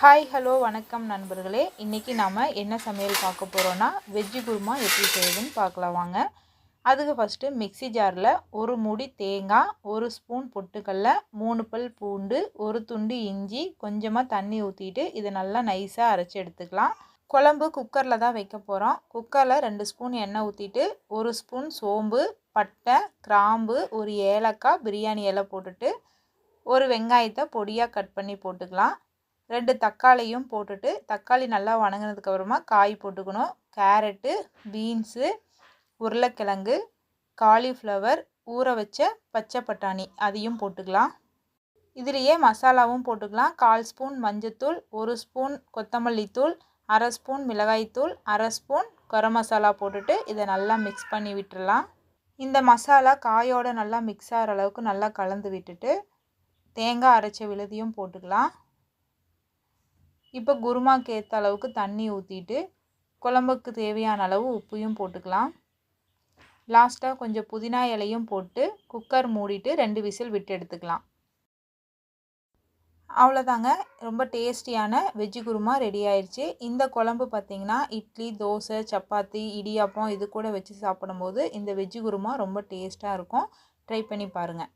Hi hello வணக்கம் நண்பர்களே. இன்றைக்கி நாம் என்ன சமையல் பார்க்க போகிறோன்னா வெஜ்ஜு குருமா எப்படி செய்யுதுன்னு பார்க்கலாம் வாங்க. அதுக்கு ஃபஸ்ட்டு மிக்ஸி ஜாரில் ஒரு மூடி தேங்காய் ஒரு ஸ்பூன் பொட்டுக்கடல மூணு பல் பூண்டு ஒரு துண்டு இஞ்சி கொஞ்சமாக தண்ணி ஊற்றிட்டு இதை நல்லா நைஸாக அரைச்சி எடுத்துக்கலாம். குழம்பு குக்கரில் தான் வைக்க போகிறோம் குக்கரில் ரெண்டு ஸ்பூன் எண்ணெய் ஊற்றிட்டு ஒரு ஸ்பூன் சோம்பு பட்டை கிராம்பு ஒரு ஏலக்காய் பிரியாணி இலை போட்டுட்டு ஒரு வெங்காயத்தை பொடியாக கட் பண்ணி போட்டுக்கலாம். ரெண்டு தக்காளியும் போட்டுட்டு தக்காளி நல்லா வணங்கினதுக்கு அப்புறமா காய் போட்டுக்கணும். கேரட்டு பீன்ஸு உருளைக்கிழங்கு காலிஃப்ளவர் ஊற வச்ச பச்சை பட்டாணி அதையும் போட்டுக்கலாம். இதுலேயே மசாலாவும் போட்டுக்கலாம். கால் ஸ்பூன் மஞ்சத்தூள் ஒரு ஸ்பூன் கொத்தமல்லி தூள் அரை ஸ்பூன் மிளகாய்த்தூள் அரை ஸ்பூன் கரம் மசாலா போட்டுட்டு இதை நல்லா மிக்ஸ் பண்ணி விட்டுடலாம் இந்த மசாலா காயோட நல்லா மிக்ஸ் ஆகிற அளவுக்கு நல்லா கலந்து விட்டுட்டு தேங்காய் அரைச்ச விழுதியும் போட்டுக்கலாம். இப்போ குருமாக்கு ஏற்ற அளவுக்கு தண்ணி ஊற்றிட்டு குழம்புக்கு தேவையான அளவு உப்பையும் போட்டுக்கலாம். லாஸ்ட்டாக கொஞ்சம் புதினா இலையும் போட்டு குக்கர் மூடிட்டு ரெண்டு விசில் விட்டு எடுத்துக்கலாம். அவ்வளோதாங்க ரொம்ப டேஸ்டியான வெஜ்ஜு குருமா ரெடி ஆயிடுச்சு இந்த குழம்பு பார்த்திங்கன்னா இட்லி தோசை சப்பாத்தி இடியாப்பம் இது கூட வச்சு சாப்பிடும்போது இந்த வெஜ்ஜு குருமா ரொம்ப டேஸ்ட்டாக இருக்கும். ட்ரை பண்ணி பாருங்கள்